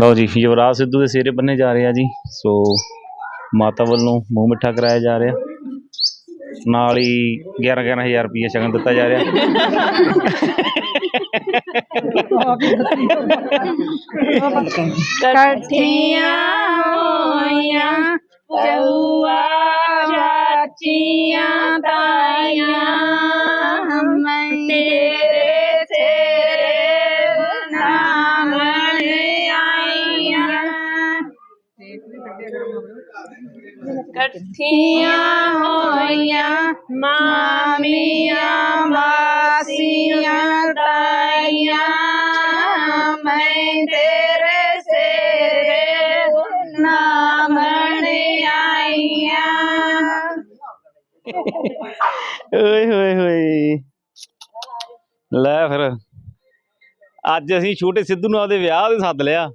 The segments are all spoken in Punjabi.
ਲਓ ਜੀ, ਯੁਵਰਾਜ ਸਿੱਧੂ ਦੇ ਸਿਰੇ ਬੰਨੇ ਜਾ ਰਹੇ ਆ ਜੀ। ਸੋ ਮਾਤਾ ਵੱਲੋਂ ਮੂੰਹ ਮਿੱਠਾ ਕਰਾਇਆ ਜਾ ਰਿਹਾ। ਨਾਲ ਹੀ 11 11000 ਰੁਪਏ ਸ਼ਗਨ ਦਿੱਤਾ ਜਾ ਰਿਹਾ। ਇਕੱਠੀਆਂ ਹੋਈਆਂ ਚੌਆ ਚਾਚੀਆਂ ਤਾਈਆਂ, ਮੈਂ ਤੇਰੇ ਤੇਰੇ ਇਕੱਠੀਆਂ ਹੋਈਆਂ ਮਾਮੀਆਂ, ਮਾਸੀਆਂ, ਤਾਈਆਂ, ਮੈਂ ਤੇਰੇ ਸੇਰੇ ਨਾਮ ਆਈਆਂ। ਓਏ ਹੋਏ ਹੋਏ। ਲੈ ਫਿਰ। ਅੱਜ ਅਸੀਂ ਛੋਟੇ ਸਿੱਧੂ ਨੂੰ ਆਪਦੇ ਵਿਆਹ ਤੇ ਸੱਦ ਲਿਆ।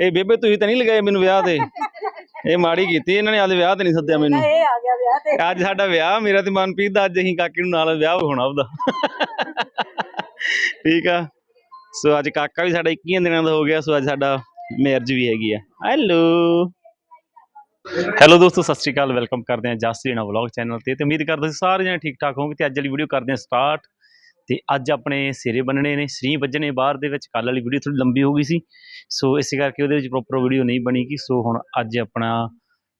ਇਹ ਬੇਬੇ ਤੁਸੀਂ ਤਾਂ ਨਹੀਂ ਲਗਾਏ ਮੈਨੂੰ ਵਿਆਹ ਤੇ? ਇਹ ਮਾੜੀ ਕੀਤੀ ਇਹਨਾਂ ਨੇ ਆਪਦੇ ਵਿਆਹ ਤੇ ਨਹੀਂ ਸੱਦਿਆ ਮੈਨੂੰ। ਇਹ ਆ ਗਿਆ ਵਿਆਹ ਤੇ। ਅੱਜ ਸਾਡਾ ਵਿਆਹ ਮੇਰਾ ਤੇ ਮਨਪ੍ਰੀਤ ਦਾ ਅੱਜ ਅਸੀਂ ਕਾਕੇ ਨੂੰ ਨਾਲ ਵਿਆਹ ਹੋਣਾ ਉਹਦਾ ਠੀਕ ਆ। ਸੋ ਅੱਜ ਕਾਕਾ ਵੀ ਸਾਡਾ 21 ਦਿਨਾਂ ਦਾ ਹੋ ਗਿਆ ਸੋ ਅੱਜ ਸਾਡਾ ਮੈਰਿਜ ਵੀ ਹੈਗੀ ਆ। ਹੈਲੋ ਹੈਲੋ ਦੋਸਤੋ ਸਤਿ ਸ਼੍ਰੀ ਅਕਾਲ। ਵੈਲਕਮ ਕਰਦੇ ਹਾਂ ਜਸ ਜੀਣਾ ਵਲੌਗ ਚੈਨਲ ਤੇ ਤੇ ਉਮੀਦ ਕਰਦੇ ਸਾਰੇ ਜਣੇ ਠੀਕ ਠਾਕ ਹੋਵੋਗੇ ਤੇ ਅੱਜ ਵਾਲੀ ਵੀਡੀਓ ਕਰਦੇ ਹਾਂ ਸਟਾਰਟ ਤੇ ਅੱਜ ਆਪਣੇ ਸਿਰੇ ਬੰਨਣੇ ਨੇ ਸਰੀ ਵੱਜਣੇ ਬਾਹਰ ਦੇ ਵਿੱਚ ਕੱਲ ਵਾਲੀ ਵੀਡੀਓ ਥੋੜੀ ਲੰਬੀ ਹੋ ਗਈ ਸੀ। ਸੋ ਇਸੇ ਕਰਕੇ ਉਹਦੇ ਵਿੱਚ ਪ੍ਰੋਪਰ ਵੀਡੀਓ ਨਹੀਂ ਬਣੀਗੀ ਸੋ ਹੁਣ ਅੱਜ ਆਪਣਾ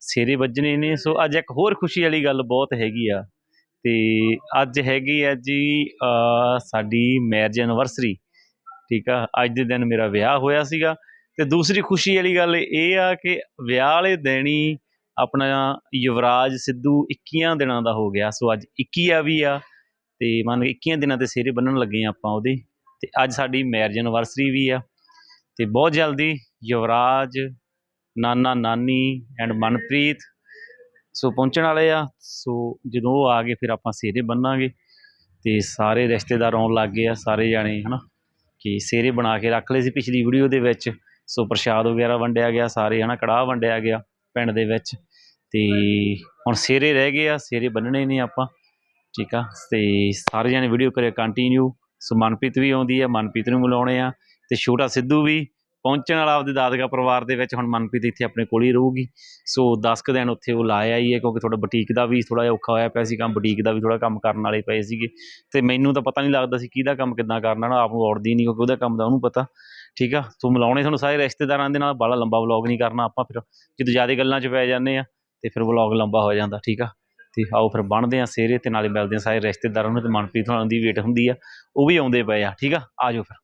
ਸਿਰੇ ਵੱਜਣੇ ਨੇ। ਸੋ ਅੱਜ ਇੱਕ ਹੋਰ ਖੁਸ਼ੀ ਵਾਲੀ ਗੱਲ ਬਹੁਤ ਹੈਗੀ ਆ। ਤੇ ਅੱਜ ਹੈਗੀ ਆ ਜੀ ਸਾਡੀ ਮੈਰਿਜ ਐਨਵਰਸਰੀ ਠੀਕ ਆ? ਅੱਜ ਦੇ ਦਿਨ ਮੇਰਾ ਵਿਆਹ ਹੋਇਆ ਸੀਗਾ। ਤੇ ਦੂਸਰੀ ਖੁਸ਼ੀ ਵਾਲੀ ਗੱਲ ਇਹ ਆ ਕਿ ਵਿਆਹ ਵਾਲੇ ਦਿਨ ਹੀ ਆਪਣਾ ਯੁਵਰਾਜ ਸਿੱਧੂ 21 ਦਿਨਾਂ ਦਾ ਹੋ ਗਿਆ। ਸੋ ਅੱਜ 21 ਆ ਵੀ ਆ। ਤੇ ਮੰਨ ਲਓ 21 ਦਿਨਾਂ ਤੇ ਸਿਰੇ ਬੰਨਣ ਲੱਗੇ ਆ ਆਪਾਂ ਉਹਦੇ, ਤੇ ਅੱਜ ਸਾਡੀ ਮੈਰਿਜ ਐਨਵਰਸਰੀ ਵੀ ਆ। ਤੇ ਬਹੁਤ ਜਲਦੀ ਯੁਵਰਾਜ, ਨਾਨਾ ਨਾਨੀ ਐਂਡ ਮਨਪ੍ਰੀਤ ਸੋ ਪਹੁੰਚਣ ਵਾਲੇ ਆ। ਸੋ ਜਦੋਂ ਉਹ ਆ ਗਏ, ਫਿਰ ਆਪਾਂ ਸਿਰੇ ਬੰਨਾਂਗੇ ਤੇ ਸਾਰੇ ਰਿਸ਼ਤੇਦਾਰ ਆਉਣ ਲੱਗ ਗਏ ਆ, ਸਾਰੇ ਜਾਣੇ, ਹਨਾ? ਕਿ ਸਿਰੇ ਬਣਾ ਕੇ ਰੱਖ ਲਏ ਸੀ ਪਿਛਲੀ ਵੀਡੀਓ ਦੇ ਵਿੱਚ। ਸੋ ਪ੍ਰਸ਼ਾਦ ਵਗੈਰਾ ਵੰਡਿਆ ਗਿਆ, ਸਾਰੇ, ਹਨਾ? ਕੜਾਹ ਵੰਡਿਆ ਗਿਆ ਪਿੰਡ ਦੇ ਵਿੱਚ। ਤੇ ਹੁਣ ਸਿਰੇ ਰਹਿ ਗਏ ਆ, ਸਿਰੇ ਬੰਨਣੇ ਨੇ ਆਪਾਂ। ਠੀਕ ਆ? ਤੇ ਸਾਰੇ ਜਣੇ ਵੀਡੀਓ ਕਰਿਆ ਕੰਟੀਨਿਊ ਸੋ ਮਨਪ੍ਰੀਤ ਵੀ ਆਉਂਦੀ ਆ, ਮਨਪ੍ਰੀਤ ਨੂੰ ਮਿਲਾਉਣੇ ਆ। ਤੇ ਛੋਟਾ ਸਿੱਧੂ ਵੀ ਪਹੁੰਚਣ ਵਾਲਾ ਆਪਦੇ ਦਾਦਕਾ ਪਰਿਵਾਰ ਦੇ ਵਿੱਚ, ਹੁਣ ਮਨਪ੍ਰੀਤ ਇੱਥੇ ਆਪਣੇ ਕੋਲ ਹੀ ਰਹੂਗੀ। ਸੋ 10 ਕੁ ਦਿਨ ਉੱਥੇ ਉਹ ਲਾਇਆ ਹੀ ਹੈ, ਕਿਉਂਕਿ ਥੋੜਾ ਬੁਟੀਕ ਦਾ ਵੀ ਥੋੜਾ ਜਿਹਾ ਔਖਾ ਹੋਇਆ ਪਿਆ ਸੀ ਕੰਮ ਬੁਟੀਕ ਦਾ ਵੀ ਥੋੜਾ ਕੰਮ ਕਰਨ ਵਾਲੇ ਪਏ ਸੀਗੇ। ਤੇ ਮੈਨੂੰ ਤਾਂ ਪਤਾ ਨਹੀਂ ਲੱਗਦਾ ਸੀ ਕਿਹਦਾ ਕੰਮ ਕਿੱਦਾਂ ਕਰਨਾ, ਨਾ ਆਪ ਨੂੰ ਔੜਦੀ ਨਹੀਂ, ਕਿਉਂਕਿ ਉਹਦਾ ਕੰਮ ਦਾ ਉਹਨੂੰ ਪਤਾ। ਠੀਕ ਆ? ਸੋ ਮਿਲਾਉਣੇ ਤੁਹਾਨੂੰ ਸਾਰੇ ਰਿਸ਼ਤੇਦਾਰਾਂ ਦੇ ਨਾਲ ਬੜਾ ਲੰਬਾ ਵਲੌਗ ਨਹੀਂ ਕਰਨਾ ਆਪਾਂ ਫਿਰ। ਜਦੋਂ ਜ਼ਿਆਦਾ ਗੱਲਾਂ 'ਚ ਪੈ ਜਾਂਦੇ ਆ, ਤੇ ਫਿਰ ਵਲੌਗ ਲੰਬਾ ਹੋ ਜਾਂਦਾ, ਠੀਕ ਆ? ਤੇ ਆਓ ਫਿਰ ਬਣਦੇ ਆ ਸੇਰੇ ਤੇ ਨਾਲੇ ਮਿਲਦੇ ਆ ਸਾਰੇ ਰਿਸ਼ਤੇਦਾਰਾਂ ਨੂੰ ਤੇ ਮਨਪ੍ਰੀਤ ਹੋਣਾ ਦੀ ਵੇਟ ਹੁੰਦੀ ਆ, ਉਹ ਵੀ ਆਉਂਦੇ ਪਏ ਆ, ਠੀਕ ਆ? ਆ ਜਾਓ ਫਿਰ।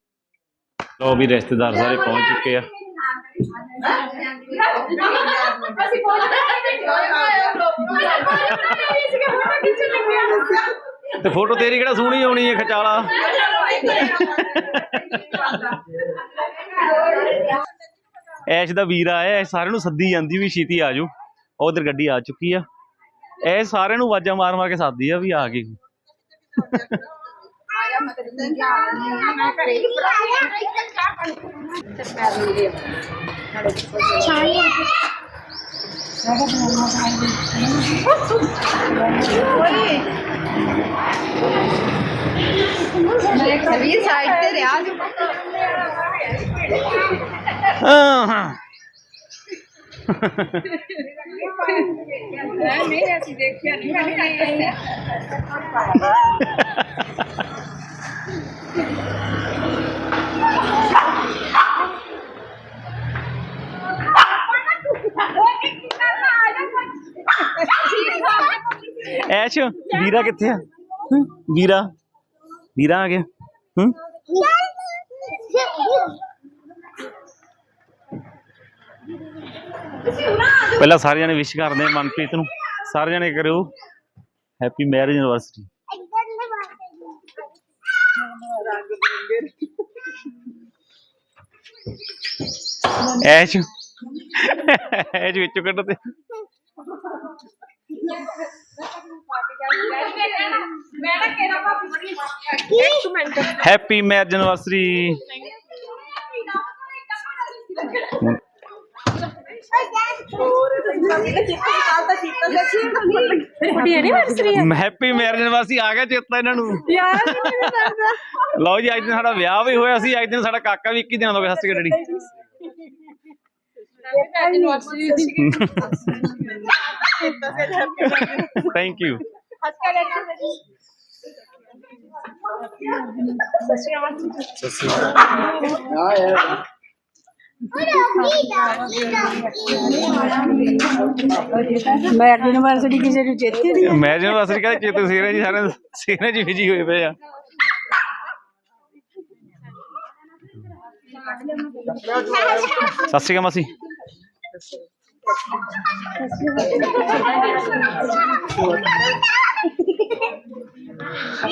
ਲੋ ਵੀ ਰਿਸ਼ਤੇਦਾਰ ਸਾਰੇ ਪਹੁੰਚ ਚੁੱਕੇ ਆ। ਤੇ ਫੋਟੋ ਤੇਰੀ ਕਿਹੜਾ ਸੋਹਣੀ ਆਉਣੀ ਹੈ ਖਚਾਲਾ? ਐਸ਼ ਦਾ ਵੀਰ ਆਇਆ ਸਾਰਿਆਂ ਨੂੰ ਸੱਦੀ ਜਾਂਦੀ ਵੀ ਛੇਤੀ ਆ ਜਾਓ। ਉਧਰ ਗੱਡੀ ਆ ਚੁੱਕੀ ਆ। ਇਹ ਸਾਰਿਆਂ ਨੂੰ ਆਵਾਜ਼ਾਂ ਮਾਰ ਮਾਰ ਕੇ ਸੱਦਦੀ ਆ ਵੀ ਆ ਗਏ ਸਭੀ ਸਾਈਡ ਤੇ ਰਿਆ ਜੋ। ਹਾਂ। ਨਹੀਂ ਅਸੀਂ ਦੇਖਿਆ ਨਹੀਂ ਐਸ਼ ਵੀਰਾ ਕਿੱਥੇ ਆ? ਵੀਰਾ ਵੀਰਾ ਆ ਗਿਆ। ਹੂੰ? ਪਹਿਲਾਂ ਸਾਰੇ ਜਣੇ ਵਿਸ਼ ਕਰਦੇ ਆ ਮਨਪ੍ਰੀਤ ਨੂੰ। ਸਾਰੇ ਜਣੇ ਕਰਿਓ। ਹੈਪੀ ਮੈਰਿਜ ਐਨਵਰਸਰੀ ਐਸ਼। ਐਸ਼ ਵਿੱਚੋਂ ਕੱਢ ਤੇ ਹੈਪੀ ਮੈਰਿਜ ਐਨਵਰਸਰੀ ਵੱਡੀ ਐਨੀਵਰਸਰੀ ਹੈਪੀ ਮੈਰਿਜ ਐਨਵਰਸਰੀ ਆ ਗਿਆ ਚੇਤਾ ਇਹਨਾਂ ਨੂੰ। ਯਾਰ ਲਓ ਜੀ ਅੱਜ ਦਿਨ ਸਾਡਾ ਵਿਆਹ ਵੀ ਹੋਇਆ ਸੀ ਅੱਜ ਦਿਨ ਸਾਡਾ ਕਾਕਾ ਵੀ 21 ਦਿਨਾਂ ਦਾ ਹੋ ਗਿਆ ਸਤਿ ਸ਼੍ਰੀ ਅਕਾਲ ਡੈਡੀ। ਥੈਂਕ ਯੂ ਮੈਂ ਯੂਨੀਵਰਸਿਟੀ ਕਿਸੇ ਨੂੰ ਚੇਤੇ ਨਹੀਂ ਮੈਂ ਜਿਹਨੂੰ ਕਹਿੰਦਾ ਚੇਤੇ ਸੀਰੇ ਜੀ ਸਾਰੇ ਸੀਰੇ ਜੀ ਵਿਜੀ ਹੋਏ ਪਏ ਆ। ਸਤਿ ਸ਼੍ਰੀ ਅਕਾਲ ਮਾਸੀ।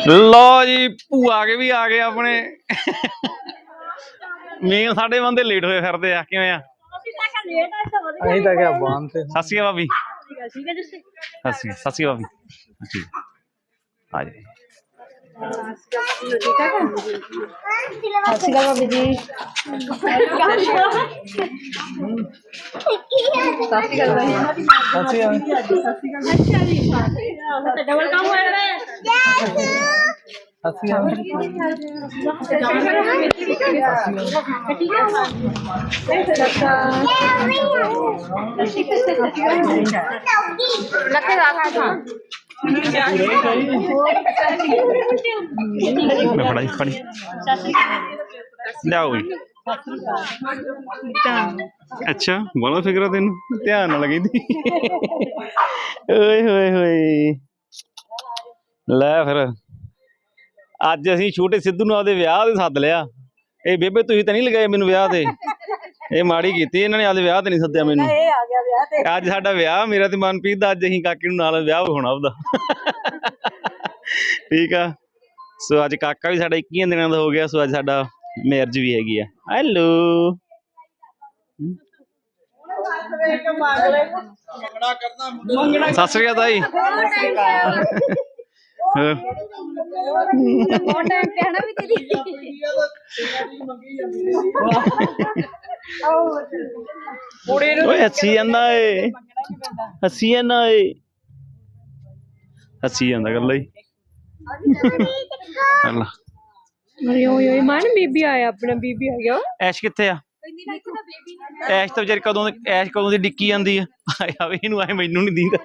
ਲੋ ਜੀ, ਭੂਆ ਕੇ ਵੀ ਆ ਗਏ ਆਪਣੇ। ਮੇਨ ਸਾਡੇ ਬੰਦੇ ਲੇਟ ਹੋਏ ਫਿਰਦੇ ਆ ਕਿਵੇਂ ਆ ਅਸੀਂ ਤਾਂ ਕਿਆ ਬਾਂਧ ਤੇ ਸਤਿ ਸ਼੍ਰੀ ਅਕਾਲ ਭਾਬੀ ਸਤਿ ਸ਼੍ਰੀ ਅਕਾਲ ਸਤਿ ਸ਼੍ਰੀ ਅਕਾਲ ਭਾਬੀ ਠੀਕ ਆ ਜੀ ਸਸਿਕਾ ਬਾਬੀ ਜੀ ਅਸੀਂ ਡਬਲ ਕੰਮ ਹੋਇਆ ਰੇ ਅਸੀਂ ਲੱਕੇ ਰਾਖਾ ਥਾ ਮੈਂ ਫੜਾ। ਜੀ ਲਿਆਓ ਵੀ। ਅੱਛਾ, ਬੜਾ ਫਿਕਰ ਆ ਤੈਨੂੰ। ਧਿਆਨ ਨਾਲ ਕਹਿੰਦੀ। ਓਏ ਹੋਏ ਹੋਏ। ਲੈ ਫਿਰ। ਅੱਜ ਅਸੀਂ ਛੋਟੇ ਸਿੱਧੂ ਨੂੰ ਆਪਦੇ ਵਿਆਹ ਦੇ ਸੱਦ ਲਿਆ। ਇਹ ਬੇਬੇ ਤੁਸੀਂ ਤਾਂ ਨਹੀਂ ਲਗਾਏ ਮੈਨੂੰ ਵਿਆਹ ਤੇ। ਇਹ ਮਾੜੀ ਕੀਤੀ ਇਹਨਾਂ ਨੇ ਆਪਦੇ ਵਿਆਹ ਤੇ ਨਹੀਂ ਸੱਦਿਆ ਮੈਨੂੰ। ਇਹ ਆ ਗਿਆ ਵਿਆਹ ਤੇ। ਅੱਜ ਸਾਡਾ ਵਿਆਹ ਮੇਰਾ ਤੇ ਮਨਪ੍ਰੀਤ ਦਾ ਅੱਜ ਅਸੀਂ ਕਾਕੇ ਨੂੰ ਨਾਲ ਵਿਆਹ ਹੋਣਾ ਉਹਦਾ ਠੀਕ ਆ। ਸੋ ਅੱਜ ਕਾਕਾ ਵੀ ਸਾਡਾ 21 ਦਿਨਾਂ ਦਾ ਹੋ ਗਿਆ ਸੋ ਅੱਜ ਸਾਡਾ ਮੈਰਿਜ ਵੀ ਹੈਗੀ ਆ। ਹੈਲੋ ਸਤਿ ਸ੍ਰੀ ਅਕਾਲ ਤਾਈ। ਹੋਰ? ਬਹੁਤ ਟਾਈਮ ਪਿਆ ਨਾ ਵੀ ਤੇਰੀ ਓਏ ਹੱਸੀ ਜਾਂਦਾ ਏ। ਹੱਸੀ ਜਾਂਦਾ ਏ। ਹੱਸੀ ਜਾਂਦਾ ਗੱਲਾਂ ਹੀ। ਅੱਲਾ ਓਏ ਓਏ ਓਏ ਮਨ ਬੀਬੀ ਆਇਆ ਆਪਣਾ ਬੀਬੀ ਆ ਗਿਆ। ਐਸ਼ ਕਿੱਥੇ ਆ? ਐਸ਼ ਤਾਂ ਵਿਚਾਰੀ ਕਦੋਂ ਦੀ- ਐਸ਼ ਕਦੋਂ ਦੀ ਡਿੱਕੀ ਜਾਂਦੀ ਆ? ਆਏ ਆਵੇ ਇਹਨੂੰ ਆਏ ਮੈਨੂੰ ਨਹੀਂ ਦੀਂਦਾ।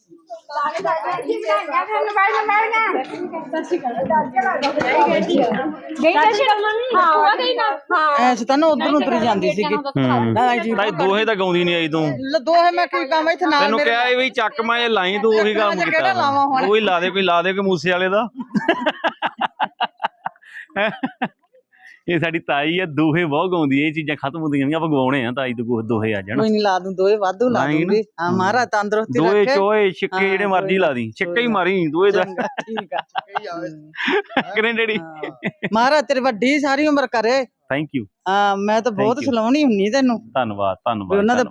ਐਸ ਤਾਂ ਨਾ ਉਧਰ ਨੂੰ ਤੁਰ ਜਾਂਦੀ ਸੀਗੀ। ਹੂੰ। ਜੀ ਦੋਹੇ ਤਾਂ ਗਾਉਂਦੀ ਨਹੀਂ ਆਈ ਤੂੰ। ਲੈ ਦੋਹੇ ਮੈਂ ਕੀ ਕੰਮ ਇੱਥੇ ਨਾਲ ਤੈਨੂੰ ਮੇਰੇ ਕਿਹਾ ਇਹ ਵੀ ਚੱਕ ਮੈਂ ਇਹ ਲਾਈ ਤੂੰ ਉਹੀ ਕੰਮ ਕਿਹੜਾ ਕੀਤਾ ਲਾਵਾਂ ਹੁਣ? ਉਹੀ ਲਾ ਦੇ ਕੋਈ ਲਾ ਦੇ ਕੋਈ ਮੂਸੇ ਵਾਲੇ ਦਾ। ਇਹ ਸਾਡੀ ਤਾਈ ਆ ਦੋਹੇ ਬਹੁਤ ਗਾਉਂਦੀ ਇਹ ਚੀਜ਼ਾਂ ਖਤਮ ਹੁੰਦੀਆਂ ਨਹੀਂ ਆਪਾਂ ਗਵਾਉਣੇ ਆ ਤਾਈ ਤੋਂ ਦੋਹੇ ਆ ਜਾਣ। ਕੋਈ ਨਹੀਂ ਲਾ ਦੂੰ ਦੋਹੇ ਵਾਧੂ ਲਾ ਲਾਏਂਗੀ ਨਾ? ਦੂੰਗੀ ਹਾਂ ਮਹਾਰਾਜ ਤੰਦਰੁਸਤੀ ਦੋਏ ਰੱਖੇ। ਚੋਏ ਛਿੱਕੇ ਹਾਂ, ਜਿਹੜੇ ਮਰਜ਼ੀ ਦੋਏ ਲਾ ਦੀ ਛਿੱਕੇ ਹੀ ਮਾਰੀ ਦੋਏ ਦਾ ਚੰਗਾ, ਠੀਕ ਆ। ਕਰੇ ਡੈਡੀ? ਹਾਂ। ਮਹਾਰਾਜ ਤੇਰੀ ਵੱਡੀ ਸਾਰੀ ਉਮਰ ਕਰੇ। ਥੈਂਕ ਯੂ ਹਾਂ ਮੈਂ ਤਾਂ ਬਹੁਤ Thank you. ਸਲਾਉਣੀ ਹੁੰਨੀ ਤੈਨੂੰ। ਧੰਨਵਾਦ ਵੀ ਧੰਨਵਾਦ ਉਹਨਾਂ ਦਾ।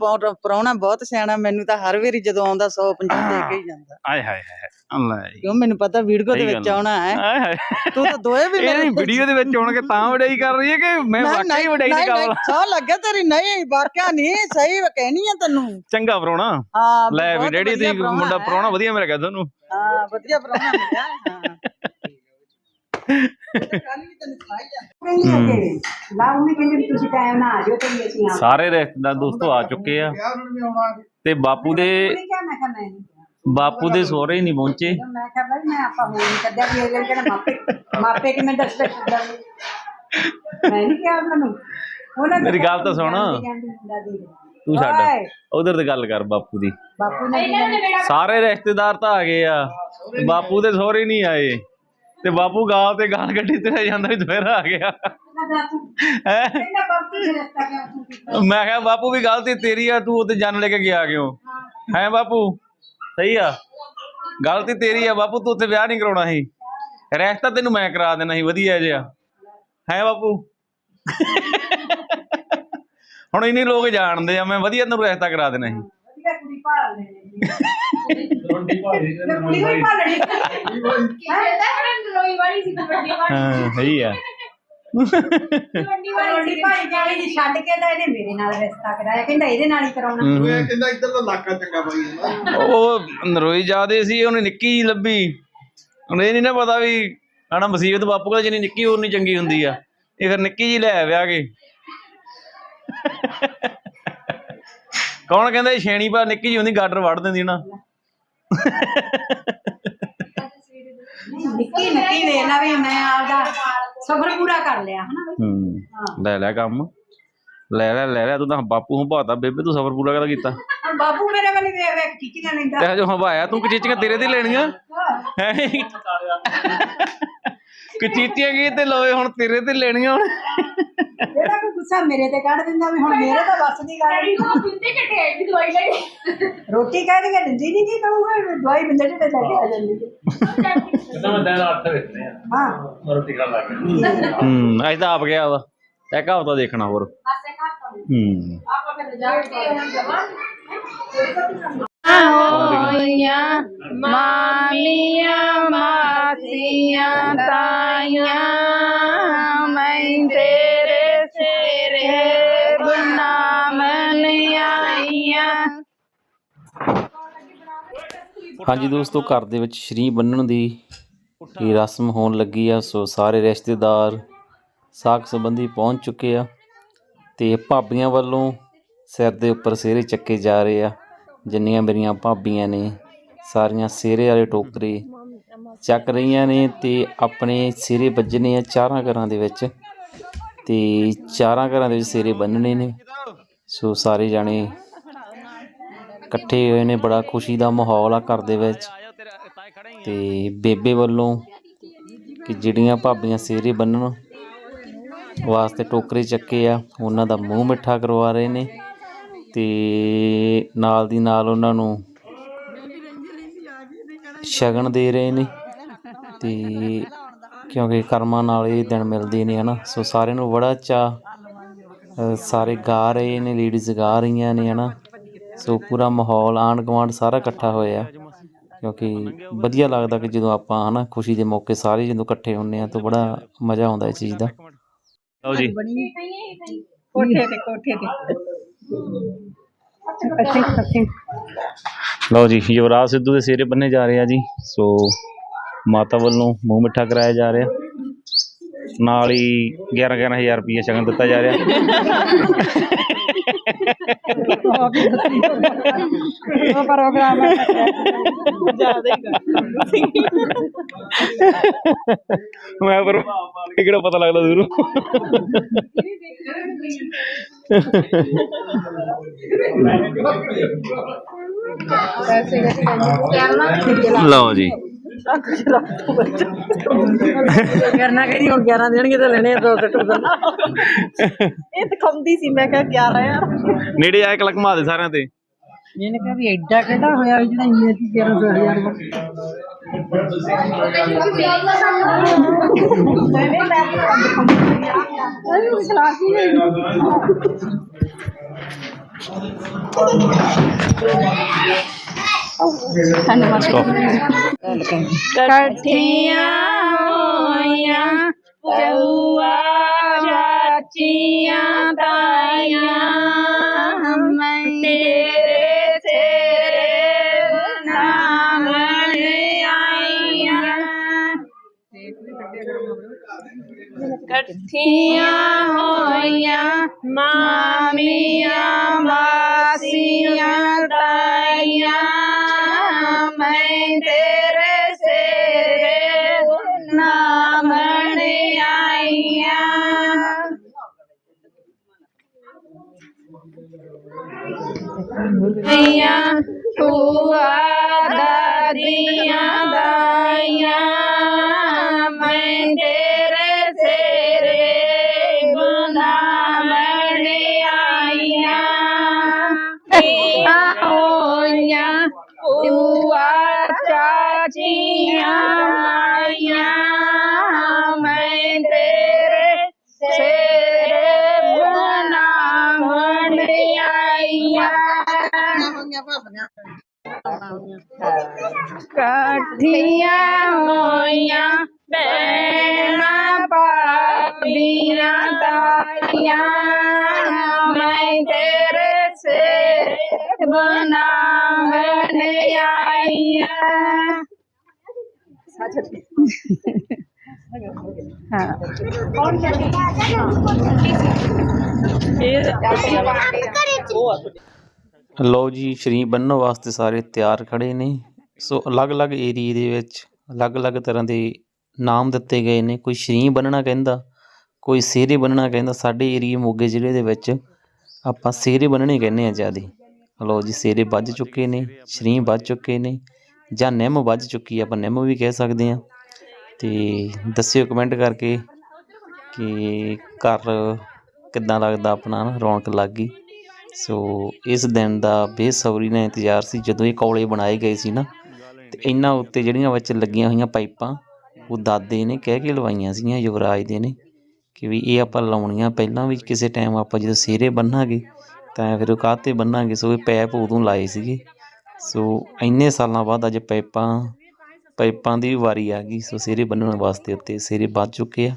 ਪ੍ਰਾਹੁਣਾ ਬਹੁਤ ਸਿਆਣਾ ਮੈਨੂੰ ਤਾਂ ਹਰ ਵਾਰੀ ਜਦੋਂ ਆਉਂਦਾ 150 ਦੇ ਕੇ ਹੀ ਜਾਂਦਾ। ਆਏ ਹਾਏ ਹਾਏ ਅੱਲਾ ਜੀ। ਕਿਉਂ ਮੈਨੂੰ ਪਤਾ ਵੀਡੀਓ ਦੇ ਸਹੀ ਵਿੱਚ ਗੱਲ ਆ। ਆਉਣਾ ਹੈ? ਆਏ ਹਾਏ। ਤੂੰ ਤਾਂ ਦੋਏ ਵੀ ਇਹ ਵੀਡੀਓ ਦੇ ਵਿੱਚ ਆਉਣ ਕੇ ਤਾਂ ਵਡਾਈ ਕਰ ਰਹੀ ਹੈ ਕਿ ਮੈਂ ਵਾਕਈ ਵਡਾਈ ਨਹੀਂ ਕਰ ਸੌ ਲੱਗੇ ਤੇਰੀ ਨਹੀਂ ਵਾਕਿਆ ਨਹੀਂ ਸਹੀ ਕਹਿਣੀ ਆ ਤੈਨੂੰ। ਚੰਗਾ ਪਰੋਣਾ। ਹਾਂ ਲੈ ਵੀ ਬਹੁਤ ਡੈਡੀ ਵਧੀਆ ਤੁਸੀਂ ਮੁੰਡਾ ਹੈ। ਪਰੋਣਾ ਵਧੀਆ ਮਿਲ ਗਿਆ ਤੁਹਾਨੂੰ ਹਾਂ ਵਧੀਆ ਪ੍ਰਾਹੁਣਾ ਮਿਲਿਆ ਹਾਂ। ਲਾਉਣੀ ਕਹਿੰਦੇ ਤੁਸੀਂ ਟਾਈਮ ਨਾ ਆ ਜਾਓ ਤੇ ਅਸੀਂ ਆ ਸਾਰੇ ਰਿਸ਼ਤੇਦਾਰ ਦੋਸਤੋ ਆ ਚੁੱਕੇ ਆ ਤੇ ਬਾਪੂ ਦੇ ਕਿਹਾ ਮੈਂ ਕਿਹਾ ਮੈਂ ਨਹੀਂ ਕਿਹਾ। ਬਾਪੂ ਦੇ ਸਹੁਰੇ ਹੀ ਨਹੀਂ ਪਹੁੰਚੇ ਮੈਂ ਕਿਹਾ ਬਈ ਮੈਂ ਆਪਾਂ ਹੋ ਨਹੀਂ ਕੱਢਿਆ ਵੀ ਇਹ ਜਿਹੜਾ ਮਾਪੇ ਮਾਪੇ ਕਿਵੇਂ ਦੱਸ ਦੱਸ ਮੈਂ ਨਹੀਂ ਕਿਹਾ ਉਹਨਾਂ ਨੂੰ ਉਹਨਾਂ ਨੇ ਮੇਰੀ ਗੱਲ ਤਾਂ ਸੁਣ। ਤੂੰ ਓਏ, ਛੱਡ ਉਧਰ ਤੇ ਗੱਲ ਕਰ ਬਾਪੂ ਦੀ ਬਾਪੂ ਨੇ? ਸਾਰੇ ਰਿਸ਼ਤੇਦਾਰ ਤਾਂ ਆ ਗਏ ਆ ਤੇ ਬਾਪੂ ਦੇ ਸਹੁਰੇ ਨਹੀਂ ਆਏ ਤੇ ਬਾਪੂ ਗਾਲ ਤੇ ਗਾਲ ਕੱਢੀ ਤੇ ਜਾਂਦਾ ਵੀ ਦੁਪਹਿਰਾ ਆ ਗਿਆ। ਹੈਂ? ਮੈਂ ਕਿਹਾ ਬਾਪੂ ਵੀ ਗਲਤੀ ਤੇਰੀ ਆ ਤੂੰ ਉੱਤੇ ਜਨ ਲੈ ਕੇ ਗਿਆ ਕਿਉਂ? ਹੈ ਬਾਪੂ? ਸਹੀ ਆ। ਗਲਤੀ ਤੇਰੀ ਆ ਬਾਪੂ ਤੂੰ ਉੱਥੇ ਵਿਆਹ ਨਹੀਂ ਕਰਾਉਣਾ ਸੀ। ਰਿਸ਼ਤਾ ਤੈਨੂੰ ਮੈਂ ਕਰਾ ਦੇਣਾ ਸੀ ਵਧੀਆ ਜਿਹਾ। ਹੈ ਬਾਪੂ? ਹੁਣ ਇੰਨੇ ਲੋਕ ਜਾਣਦੇ ਆ ਮੈਂ ਵਧੀਆ ਤੈਨੂੰ ਰਿਸ਼ਤਾ ਕਰਾ ਦੇਣਾ ਸੀ। ਵਧੀਆ ਕੁੜੀ ਭਾਲ ਲੈਣੀ ਕੁੜੀ ਵੀ ਭਾਲਣੀ ਹੈ ਤਾਂ ਕਰਨ ਲੋਈ ਵਾਲੀ ਸੀ ਵੱਡੀ ਵਾਲੀ ਹਾਂ ਸਹੀ ਆ। ਰੋਟੀ ਭਾਈ ਜਾਲੀ ਦੀ ਛੱਡ ਕੇ ਤਾਂ ਇਹਨੇ ਮੇਰੇ ਨਾਲ ਰਿਸ਼ਤਾ ਕਰਾਇਆ। ਕਹਿੰਦਾ ਇਹਦੇ ਨਾਲ ਹੀ ਕਰਾਉਣਾ। ਉਹ ਇਹ ਕਹਿੰਦਾ ਇੱਧਰ ਦਾ ਇਲਾਕਾ ਚੰਗਾ ਬਾਈ ਹੈ ਨਾ ਉਹ ਨਰੋਈ ਜਾਦੇ ਸੀ ਉਹਨੇ ਨਿੱਕੀ ਜਿਹੀ ਲੱਭੀ। ਹੁਣ ਇਹ ਨਹੀਂ ਨਾ ਪਤਾ ਵੀ ਹਨਾ ਮੁਸੀਬਤ ਬਾਪੂ ਕੋਲ ਜਿੰਨੀ ਨਿੱਕੀ ਹੋਰ ਨਹੀਂ ਚੰਗੀ ਹੁੰਦੀ ਆ। ਇਹ ਫਿਰ ਨਿੱਕੀ ਜੀ ਲੈ ਵਿਆਹ ਕੇ। ਕੌਣ ਕਹਿੰਦਾ ਇਹ ਛੇਣੀ ਪਾ ਨਿੱਕੀ ਜੀ ਹੁੰਦੀ ਗਾਡਰ ਵੜ ਦਿੰਦੀ ਨਾ। ਨਿੱਕੀ ਨਿੱਕੀ ਵੇਖ ਲਾ ਵੀ ਮੈਂ ਆਪਦਾ ਸਫਰ ਪੂਰਾ ਕਰ ਲਿਆ ਹਨਾ ਬਈ? ਹੂੰ ਲੈ ਲੈ ਕੰਮ। ਲੈ ਲੈ ਲੈ ਲੈ ਤੂੰ ਤਾਂ ਬਾਪੂ ਹੰਭਾਤਾ ਬੇਬੇ ਤੂੰ ਸਫਰ ਪੂਰਾ ਕਦਾ ਕੀਤਾ? ਹੁਣ ਬਾਬੂ ਮੇਰੇ ਵੱਲ ਵੇਖ ਵੇਖ ਖਿੱਚੀਆਂ ਲੈਂਦਾ ਤੇ। ਜੋ ਹੰਭਾਇਆ ਤੂੰ ਕਚੀਚੀਆਂ ਤੇਰੇ ਤੇ ਲੈਣੀਆਂ? ਹੈ। ਕਚੀਚੀਆਂ ਕੀ ਤੇ ਲਵੇ ਹੁਣ ਤੇਰੇ ਤੇ ਲੈਣੀਆਂ ਹੁਣ? ਗੁੱਸਾ ਮੇਰੇ ਤੇ ਕੱਢ ਦਿੰਦਾ ਵੀ ਹੁਣ ਮੇਰੇ ਤਾਂ ਵੱਸ ਦੀ ਗੱਲ। ਨਹੀਂ ਰੋਟੀ ਕਹਿ ਰਹੀ ਦਿੰਦੀ ਨਹੀਂ ਕੀ ਕਹੂੰਗਾ ਦਵਾਈ ਬਿੰਦੇ ਤੇ ਲੈ ਕੇ ਆ ਜਾਂਦੀ ਹੈ। ਹਾਂ। ਹੂੰ ਅੱਜ ਤਾਂ ਆਪ ਗਿਆ ਵਾ। ਇੱਕ ਹਫਤਾ ਦੇਖਣਾ ਹੋਰ। ਹੂੰ। ਹੋਈਆਂ ਮਾਮੀਆਂ ਮਾਸੀਆਂ ਤਾਈਆਂ। ਹਾਂਜੀ ਦੋਸਤੋ, ਘਰ ਦੇ ਵਿੱਚ ਸ਼ਰੀ ਬੰਨਣ ਦੀ ਇਹ ਰਸਮ ਹੋਣ ਲੱਗੀ ਆ। ਸੋ ਸਾਰੇ ਰਿਸ਼ਤੇਦਾਰ ਸਾਕ ਸੰਬੰਧੀ ਪਹੁੰਚ ਚੁੱਕੇ ਆ ਤੇ ਭਾਬੀਆਂ ਵੱਲੋਂ ਸਿਰ ਦੇ ਉੱਪਰ ਸਿਹਰੇ ਚੱਕੇ ਜਾ ਰਹੇ ਆ। ਜਿੰਨੀਆਂ ਮੇਰੀਆਂ ਭਾਬੀਆਂ ਨੇ, ਸਾਰੀਆਂ ਸਿਹਰੇ ਵਾਲੇ ਟੋਕਰੇ ਚੱਕ ਰਹੀਆਂ ਨੇ ਤੇ ਆਪਣੇ ਸਿਹਰੇ ਵੱਜਣੇ ਆ ਚਾਰਾਂ ਘਰਾਂ ਦੇ ਵਿੱਚ ਤੇ ਚਾਰਾਂ ਘਰਾਂ ਦੇ ਵਿੱਚ ਸਿਹਰੇ ਬੰਨਣੇ ਨੇ। ਸੋ ਸਾਰੇ ਜਾਣੇ ਇਕੱਠੇ ਹੋਏ ਨੇ, ਬੜਾ ਖੁਸ਼ੀ ਦਾ ਮਾਹੌਲ ਆ ਘਰ ਦੇ ਵਿੱਚ। ਤੇ ਬੇਬੇ ਵੱਲੋਂ ਕਿ ਜਿਹੜੀਆਂ ਭਾਬੀਆਂ ਸਿਹਰੇ ਬੰਨਣ ਵਾਸਤੇ ਟੋਕਰੇ ਚੱਕੇ ਆ, ਉਹਨਾਂ ਦਾ ਮੂੰਹ ਮਿੱਠਾ ਕਰਵਾ ਰਹੇ ਨੇ। ਤੇ ਨਾਲ ਦੀ ਨਾਲ ਉਹਨਾਂ ਨੂੰ ਸ਼ਗਨ ਦੇ ਰਹੇ ਨੇ। ਤੇ ਕਿਉਂਕਿ ਕਰਮਾਂ ਨਾਲ ਇਹ ਦਿਨ ਮਿਲਦੇ ਨੇ, ਹਨਾ। ਸੋ ਸਾਰਿਆਂ ਨੂੰ ਬੜਾ ਚਾਅ ਸਾਰੇ ਗਾ ਰਹੇ ਨੇ ਲੇਡੀਜ਼ ਗਾ ਰਹੀਆਂ ਨੇ, ਹਨਾ। ਸੋ ਪੂਰਾ ਮਾਹੌਲ ਆਂਢ ਗੁਆਂਢ ਸਾਰਾ ਇਕੱਠਾ ਹੋਇਆ ਕਿਉਂਕਿ ਵਧੀਆ ਲੱਗਦਾ ਕਿ ਜਦੋਂ ਆਪਾਂ ਹਨਾ ਖੁਸ਼ੀ ਦੇ ਮੌਕੇ ਸਾਰੇ ਜਦੋਂ ਇਕੱਠੇ ਹੁੰਨੇ ਆ ਤਾਂ ਬੜਾ ਮਜ਼ਾ ਆਉਂਦਾ ਇਸ ਚੀਜ਼ ਦਾ। ਲਓ ਜੀ। ਕੋਠੇ ਤੇ ਕੋਠੇ ਤੇ। ਲਓ ਜੀ ਯੁਵਰਾਜ ਸਿੱਧੂ ਦੇ ਸਿਰੇ ਬੰਨੇ ਜਾ ਰਹੇ ਆ ਜੀ। ਸੋ ਮਾਤਾ ਵੱਲੋਂ ਮੂੰਹ ਮਿੱਠਾ ਕਰਾਇਆ ਜਾ ਰਿਹਾ। ਨਾਲ ਹੀ 11 11000 ਰੁਪਏ ਸ਼ਗਨ ਦਿੱਤਾ ਜਾ ਰਿਹਾ। ਉਹ ਪ੍ਰੋਗਰਾਮ ਮੈਂ ਪਰ ਇਹ ਕਿਹੜਾ ਪਤਾ ਲੱਗਦਾ ਦੂਰੋਂ? ਲਓ ਜੀ। ਕਰਨਾ ਕਰੀ ਹੁਣ 11 ਦੇਣਗੇ ਤਾਂ ਲੈਣੇ ਆ ਦੋ ਸੱਟ ਇਹ ਦਿਖਾਉਂਦੀ ਸੀ ਮੈਂ ਕਿਹਾ 11 ਯਾਰ ਨੇੜੇ ਆ ਕੇ ਲਕਮਾ ਦੇ ਸਾਰਿਆਂ ਤੇ। ਇਹਨੇ ਕਿਹਾ ਵੀ ਐਡਾ ਕਿਹੜਾ ਹੋਇਆ ਵੀ ਜਿਹੜਾ ਇੰਨੇ ਦੀ। 11000 ਇਕੱਠੀਆਂ ਹੋਈਆਂ ਚੌਆ ਚਾਚੀਆਂ ਤਾਈਆਂ ਮੈਂ ਤੇਰੇ ਤੇਰੇ ਬਣਾਵਣ ਆਈਆਂ Yay! ਲਓ ਜੀ, ਸ਼ਰੀਂ ਬੰਨਣ ਵਾਸਤੇ ਸਾਰੇ ਤਿਆਰ ਖੜੇ ਨੇ। ਸੋ ਅਲੱਗ-ਅਲੱਗ ਏਰੀਏ ਦੇ ਵਿੱਚ ਅਲੱਗ-ਅਲੱਗ ਤਰ੍ਹਾਂ ਦੇ ਨਾਮ ਦਿੱਤੇ ਗਏ ਨੇ। ਕੋਈ ਸ਼ਰੀਂ ਬੰਨ੍ਹਣਾ ਕਹਿੰਦਾ, ਕੋਈ ਸਿਹਰੇ ਬੰਨਣਾ ਕਹਿੰਦਾ, ਸਾਡੇ ਏਰੀਏ ਮੋਗੇ ਜ਼ਿਲ੍ਹੇ ਦੇ ਵਿੱਚ ਆਪਾਂ ਸਿਹਰੇ ਬੰਨ੍ਹਣੇ ਕਹਿੰਦੇ ਆ ਜ਼ਿਆਦੇ। ਲਓ ਜੀ, ਸਿਹਰੇ ਵੱਜ ਚੁੱਕੇ ਨੇ, ਸ਼ਰੀਂ ਵੱਜ ਚੁੱਕੇ ਨੇ, ਜਾਂ ਨਿੰਮ ਵੱਜ ਚੁੱਕੀ ਆਪਾਂ ਨਿੰਮ ਵੀ ਕਹਿ ਸਕਦੇ ਆ ਤੇ ਦੱਸਿਓ ਕਮੈਂਟ ਕਰਕੇ ਕਿ ਘਰ ਕਿੱਦਾਂ ਲੱਗਦਾ ਆਪਣਾ ਰੌਣਕ ਲੱਗ ਗਈ। ਸੋ ਇਸ ਦਿਨ ਦਾ ਬੇਸਬਰੀ ਨਾਲ ਇੰਤਜ਼ਾਰ ਸੀ, ਜਦੋਂ ਇਹ ਕੌਲੇ ਬਣਾਏ ਗਏ ਸੀ ਨਾ, ਤੇ ਇਹਨਾਂ ਉੱਤੇ ਜਿਹੜੀਆਂ ਵਿੱਚ ਲੱਗੀਆਂ ਹੋਈਆਂ ਪਾਈਪਾਂ, ਉਹ ਦਾਦੇ ਨੇ ਕਹਿ ਕੇ ਲਵਾਈਆਂ ਸੀਗੀਆਂ, ਯੁਵਰਾਜ ਦੇ ਨੇ, ਕਿ ਵੀ ਇਹ ਆਪਾਂ ਲਾਉਣੀਆਂ, ਪਹਿਲਾਂ ਵੀ ਕਿਸੇ ਟਾਈਮ ਆਪਾਂ ਜਦੋਂ ਸਿਹਰੇ ਬੰਨਾਂਗੇ, ਤਾਂ ਫਿਰ ਉਹ ਕਾਹਤੇ ਬੰਨਾਂਗੇ, ਸੋ ਇਹ ਪੈਪ ਉਦੋਂ ਲਾਏ ਸੀਗੇ। ਸੋ ਇੰਨੇ ਸਾਲਾਂ ਬਾਅਦ ਅੱਜ ਪਾਈਪਾਂ ਪਾਈਪਾਂ ਦੀ ਵੀ ਵਾਰੀ ਆ ਗਈ, ਸੋ ਸਿਹਰੇ ਬੰਨਣ ਵਾਸਤੇ ਉੱਤੇ ਸਿਹਰੇ ਵੱਜ ਚੁੱਕੇ ਆ।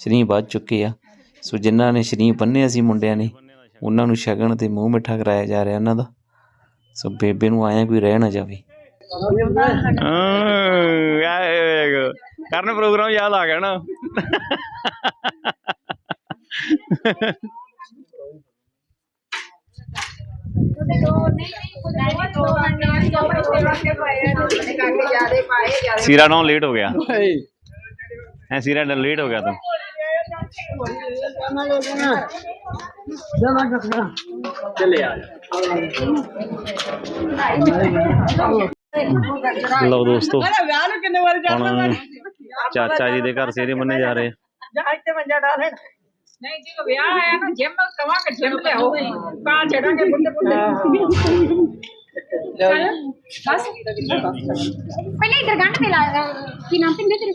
ਸ਼ਰੀਂ ਵੱਜ ਚੁੱਕੇ ਆ ਸੋ ਜਿਨ੍ਹਾਂ ਨੇ ਸ਼ਰੀਂ ਬੰਨ੍ਹੇ ਸੀ ਮੁੰਡਿਆਂ ਨੇ ਉਹਨਾਂ ਨੂੰ ਸ਼ਗਨ ਤੇ ਮੂੰਹ ਮਿੱਠਾ ਕਰਾਇਆ ਜਾ ਰਿਹਾ ਉਹਨਾਂ ਦਾ ਸੋ ਬੇਬੇ ਨੂੰ ਆਇਆ ਕੋਈ ਰਹਿ ਨਾ ਜਾਵੇ ਕਰਨ ਪ੍ਰੋਗਰਾਮ ਯਾਦ ਆ ਗਿਆ ਨਾ ਸੀਰਾ ਨੂੰ ਲੇਟ ਹੋ ਗਿਆ ਹੈ ਸੀਰਾ ਲੇਟ ਹੋ ਗਿਆ ਤੂੰ ਲਓ ਦੋਸਤੋ ਵਿਆਹ ਨੂੰ ਕਿੰਨੇ ਵਾਰ ਹੁਣ ਚਾਚਾ ਜੀ ਦੇ ਘਰ ਸੇਰੇ ਤੇ ਨਹੀਂ ਜੀ ਵਿਆਹ ਆਇਆ ਨਾ ਜਿਮ ਕਵਾਂ ਕਿ ਜਿਮ ਲਿਆਓ ਪਾ ਚੜਾਂਗੇ ਬੁੱਢੇ ਬੁੱਢੇ। ਬਸ। ਪਹਿਲੇ ਇਧਰ ਗੰਢ ਤੇ ਲਾ ਕੀ ਨਾਮ ਤੇ ਤੇਰੇ?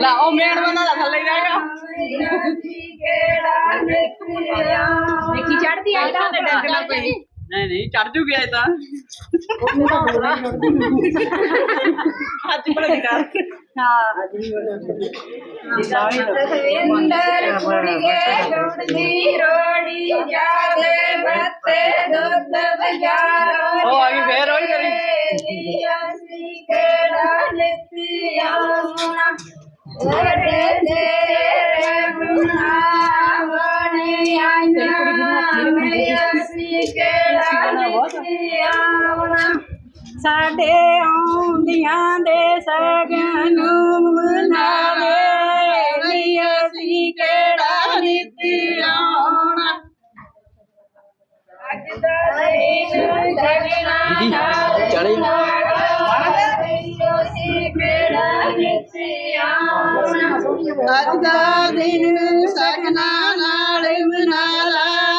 ਲਾ ਉਹ ਮੇੜ ਬਣਾ ਦਾ ਥੱਲੇ ਜਾਏਗਾ ਦੇਖੀ ਚੜਦੀ ਆ ਤਾਂ। ਡੱਕਣਾ ਪਈ ਨਹੀਂ ਨਹੀਂ ਚੜ ਜੂ ਗਿਆ ਇਹ ਤਾਂ ਅੱਜ ਬੜਾ ਦਿਖਾ ਸਵਿੰਦਰ ਕੁੜੀਏ ਦੁੱਧੀ ਰੋੜੀ ਜਾਦੇ ਬੱਤੇ ਦੁੱਧ ਬਜ਼ਾਰੋ ਉਹ ਆ ਗਈ ਫੇਰ ਉਹੀ ਕਰੀ। ਅਸੀਂ ਕਿਹੜਾ ਲਿੱਤੀਆਂ ਉਹਦੇ ਤੇਰੇ ਬਣਾਵਣ ਆਈਆਂ ਅਸੀਂ ਕਿਹੜਾ ਸਾਡੇ ਆਉਂਦੀਆਂ ਦੇ ਸਗਨ ਮਨਾਵੇ ਲਈ ਅਸੀਂ ਕਿਹੜਾ ਨੀਤੀ ਆਉਣਾ। ਅੱਜ ਦਾ ਦਿਨ ਜਗਣਾ ਚੜੇ ਅਸੀਂ ਕਿਹੜਾ ਲਿੱਤੀ ਆਉਣਾ। ਅੱਜ ਦਾ ਦਿਨ ਸਗਨਾ ਨਾਲ ਮਨਾ ਲਾ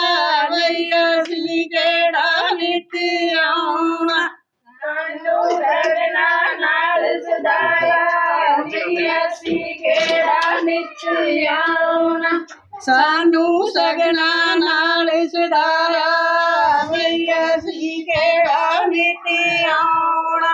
ਸਾਨੂੰ ਸਗਨਾ ਨਾਲ ਸਦਾਇਆ ਬਈ ਅਸੀਂ ਕਿਹੜਾ ਨੀਤੀ ਆਉਣਾ?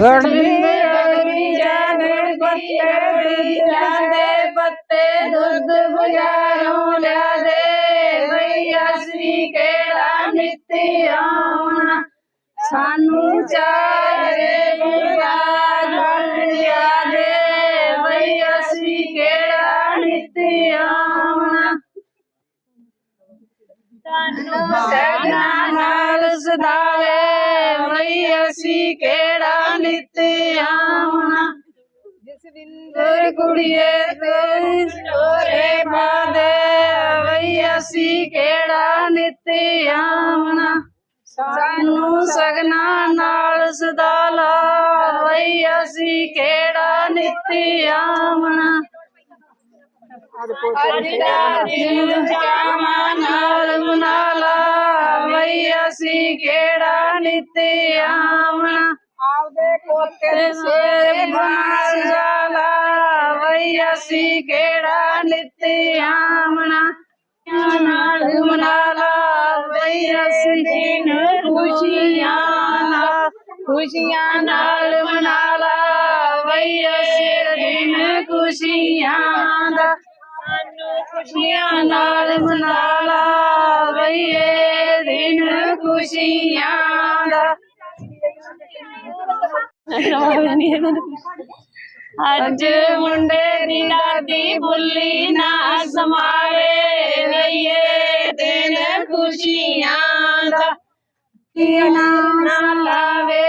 ਗੜਵੀ ਜਾਣੇ ਬੱਤੇ ਜਾਂਦੇ ਬੱਤੇ ਦੁੱਧ ਬੁਝਾਰੋਂ ਲਿਆ ਦੇ। ਬਈ ਅਸੀਂ ਕਿਹੜਾ ਨਿੱਤੀ ਆਉਣਾ? ਸਾਨੂੰ ਚਾਰੇ ਬੁਝਾਰੋਂ ਲਿਆ ਦੇ ਬਈ ਅਸੀਂ ਕਿਹੜਾ ਨਿੱਤੀ ਆਉਣਾ ਸਗਨਾ ਨਾਲ ਸਦਾਵੇ ਬਈ ਅਸੀਂ ਕਿਹੜਾ ਨਿੱਤ ਆਉਣਾ ਜਸਵਿੰਦਰ ਕੁੜੀਏ ਤੇਰੀ ਸੋਰੇ ਬਾਦੇ ਬਈ ਅਸੀਂ ਕਿਹੜਾ ਨਿੱਤ ਆਉਣਾ ਸਾਨੂੰ ਸਗਨਾ ਨਾਲ ਸਦਾ ਲਾ ਬਈ ਅਸੀਂ ਕਿਹੜਾ ਨਿੱਤ ਆਉਣਾ ਅੱਜ ਦਾ ਦਿਨ ਜਾਵਾਂ ਨਾਲ ਮਨਾ ਲਾ ਬਈ ਅਸੀਂ ਕਿਹੜਾ ਨਿੱਤ ਆਵਣਾ? ਆਪਦੇ ਕੋਤੇ ਬਣਾ ਜਾਲਾ ਬਈ ਅਸੀਂ ਕਿਹੜਾ ਨਿੱਤ ਆਵਣਾ? ਨਾਲ ਮਨਾ ਲਾ ਬਈ ਅਸੀਂ ਦਿਨ ਖੁਸ਼ੀਆਂ ਨਾਲ। ਖੁਸ਼ੀਆਂ ਨਾਲ ਮਨਾ ਲਾ ਬਈ ਇਹ ਦਿਨ ਖੁਸ਼ੀਆਂ ਦਾ। ਸਾਨੂੰ ਖੁਸ਼ੀਆਂ ਨਾਲ ਮਨਾ ਲਾ ਬਈ ਦਿਨ ਖੁਸ਼ੀਆਂ ਦਾ। ਅੱਜ ਮੁੰਡੇ ਦੀ ਦਾਦੀ ਬੁੱਲੀ ਨਾ ਸਮਾਵੇ ਲਈਏ ਦਿਨ ਖੁਸ਼ੀਆਂ ਦਾ। ਕੀਨਾ ਨਾ ਲਾਵੇ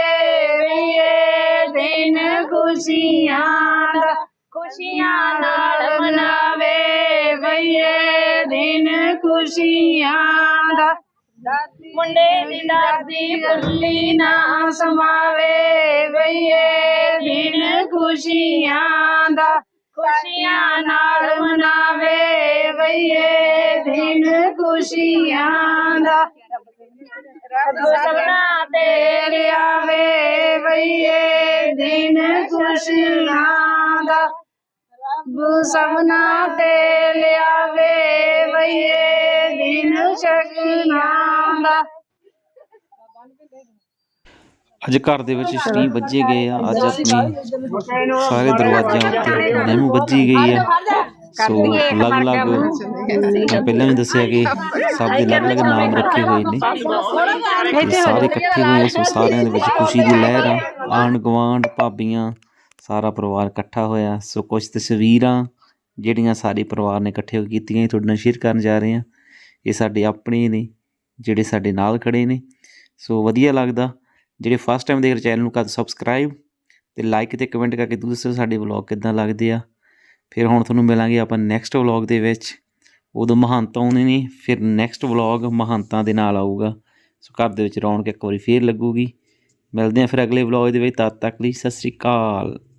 ਲਈਏ ਦਿਨ ਖੁਸ਼ੀਆਂ ਦਾ। ਖੁਸ਼ੀਆਂ ਨਾਲ ਮਨਾਵੇ ਬਈਏ ਦਿਨ ਖੁਸ਼ੀਆਂ ਦਾ। ਮੁੰਡੇ ਦੀ ਦਾਦੀ ਬੁੱਲੀ ਨਾ ਸਮਾਵੇ ਬਈਏ ਦਿਨ ਖੁਸ਼ੀਆਂ ਦਾ ਖੁਸ਼ੀਆਂ ਨਾਲ ਮਨਾਵੇ ਬਈਏ ਦਿਨ ਖੁਸ਼ੀਆਂ ਦਾ। ਰੱਬ ਸਭਨਾ ਤੇ ਲਿਆਵੇ ਬਈਏ ਦਿਨ ਖੁਸ਼ੀਆਂ ਦਾ। ਸਭਨਾ ਤੇ ਲਿਆਵੇ ਬਈਏ ਦਿਨ ਸ਼ਕੀਆਂ ਦਾ ਅੱਜ ਘਰ ਦੇ ਵਿੱਚ ਸਟੀਮ ਵੱਜੇ ਗਏ ਆ, ਅੱਜ ਆਪਣੀ ਸਾਰੇ ਦਰਵਾਜ਼ਿਆਂ ਉੱਤੇ ਨਿੰਮ ਵੱਜੀ ਗਈ ਆ। ਸੋ ਅਲੱਗ-ਅਲੱਗ ਮੈਂ ਪਹਿਲਾਂ ਵੀ ਦੱਸਿਆ ਕਿ ਸਭ ਦੇ ਅਲੱਗ-ਅਲੱਗ ਨਾਮ ਰੱਖੇ ਹੋਏ ਨੇ। ਸਾਰੇ ਇਕੱਠੇ ਹੋਏ ਸੋ ਸਾਰਿਆਂ ਦੇ ਵਿੱਚ ਖੁਸ਼ੀ ਦੀ ਲਹਿਰ ਆ। ਆਂਢ ਗੁਆਂਢ ਭਾਬੀਆਂ ਸਾਰਾ ਪਰਿਵਾਰ ਇਕੱਠਾ ਹੋਇਆ। ਸੋ ਕੁਝ ਤਸਵੀਰਾਂ ਜਿਹੜੀਆਂ ਸਾਰੇ ਪਰਿਵਾਰ ਨੇ ਇਕੱਠੇ ਹੋ ਕੇ ਕੀਤੀਆਂ ਤੁਹਾਡੇ ਨਾਲ ਸ਼ੇਅਰ ਕਰਨ ਜਾ ਰਹੇ ਹਾਂ। ਇਹ ਸਾਡੇ ਆਪਣੇ ਨੇ, ਜਿਹੜੇ ਸਾਡੇ ਨਾਲ ਖੜੇ ਨੇ। ਸੋ ਵਧੀਆ ਲੱਗਦਾ। ਜਿਹੜੇ ਫਸਟ ਟਾਈਮ ਦੇਖ ਰਹੇ ਚੈਨਲ ਨੂੰ ਕਰ ਸਬਸਕ੍ਰਾਈਬ ਤੇ ਲਾਈਕ ਤੇ ਕਮੈਂਟ ਕਰਕੇ ਤੁਸੀਂ ਦੱਸੋ ਸਾਡੇ ਵਲੌਗ ਕਿੱਦਾਂ ਲੱਗਦੇ ਆ। ਫਿਰ ਹੁਣ ਤੁਹਾਨੂੰ ਮਿਲਾਂਗੇ ਆਪਾਂ ਨੈਕਸਟ ਵਲੌਗ ਦੇ ਵਿੱਚ। ਉਦੋਂ ਮਹੰਤ ਆਉਣੇ ਨੇ, ਫਿਰ ਨੈਕਸਟ ਵਲੌਗ ਮਹੰਤਾਂ ਦੇ ਨਾਲ ਆਊਗਾ। ਸੋ ਘਰ ਦੇ ਵਿੱਚ ਰੌਣਕ ਇੱਕ ਵਾਰੀ ਫੇਰ ਲੱਗੂਗੀ। ਮਿਲਦੇ ਆ ਫਿਰ ਅਗਲੇ ਵਲੌਗ ਦੇ ਵਿੱਚ। ਤਦ ਤੱਕ ਲਈ ਸਤਿ ਸ੍ਰੀ ਅਕਾਲ।